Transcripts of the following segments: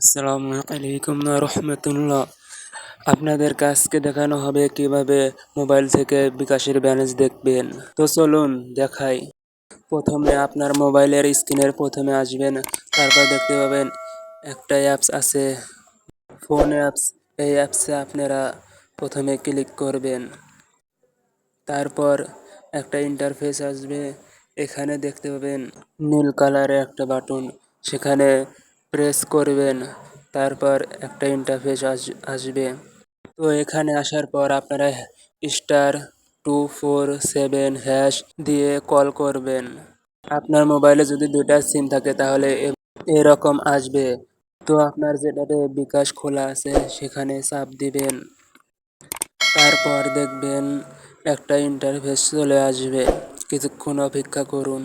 আসসালামু আলাইকুম রহমতুল্লাহ। আপনাদের কাজকে দেখানো হবে কীভাবে মোবাইল থেকে বিকাশের ব্যালেন্স দেখবেন। তো চলুন দেখাই। প্রথমে আপনার মোবাইলের স্ক্রিনের প্রথমে আসবেন, তারপর দেখতে পাবেন একটা অ্যাপস আছে, ফোন অ্যাপস। এই অ্যাপসে আপনারা প্রথমে ক্লিক করবেন। তারপর একটা ইন্টারফেস আসবে, এখানে দেখতে পাবেন নীল কালারের একটা বাটন। সেখানে প্রেস করবেন, তারপর একটা ইন্টারফেস আসবে। তো এখানে আসার পর আপনারা star two four seven hash দিয়ে কল করবেন। আপনার মোবাইলে যদি দুটা সিম থাকে তাহলে এরকম আসবে। তো আপনার যেটাতে বিকাশ খোলা আছে সেখানে চাপ দিবেন। তারপর দেখবেন একটা ইন্টারফেস চলে আসবে। কিছুক্ষণ অপেক্ষা করুন।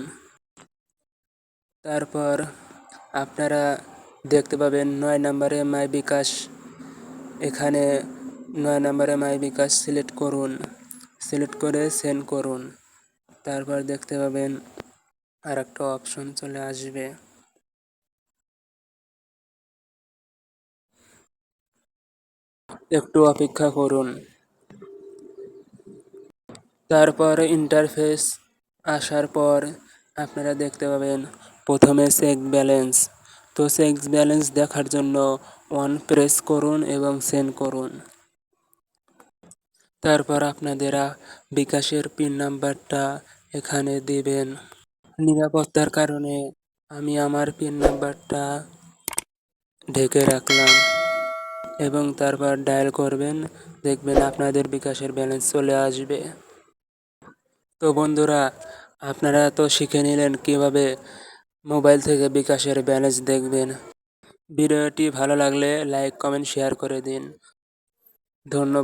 তারপর আপনারা দেখতে পাবেন নয় নম্বরে মাই বিকাশ। এখানে নয় নম্বরে মাই বিকাশ সিলেক্ট করুন। সিলেক্ট করে সেন্ড করুন। তারপর দেখতে পাবেন আর একটা অপশন চলে আসবে। একটু অপেক্ষা করুন। তারপর ইন্টারফেস আসার পর আপনারা দেখতে পাবেন প্রথমে চেক ব্যালেন্স তো চেক ব্যালেন্স দেখার জন্য অন প্রেস করুন এবং সেন্ড করুন। তারপর আপনাদেরা বিকাশের পিন নাম্বারটা এখানে দিবেন। নিরাপত্তার কারণে আমি আমার পিন নাম্বারটা ঢেকে রাখলাম এবং তারপর ডায়াল করবেন, দেখবেন আপনাদের বিকাশের ব্যালেন্স চলে আসবে। তো বন্ধুরা, আপনারা তো শিখে নিলেন কীভাবে মোবাইল থেকে বিকাশের ব্যালেন্স দেখবেন। ভিডিওটি ভালো লাগলে লাইক কমেন্ট শেয়ার করে দিন। ধন্যবাদ।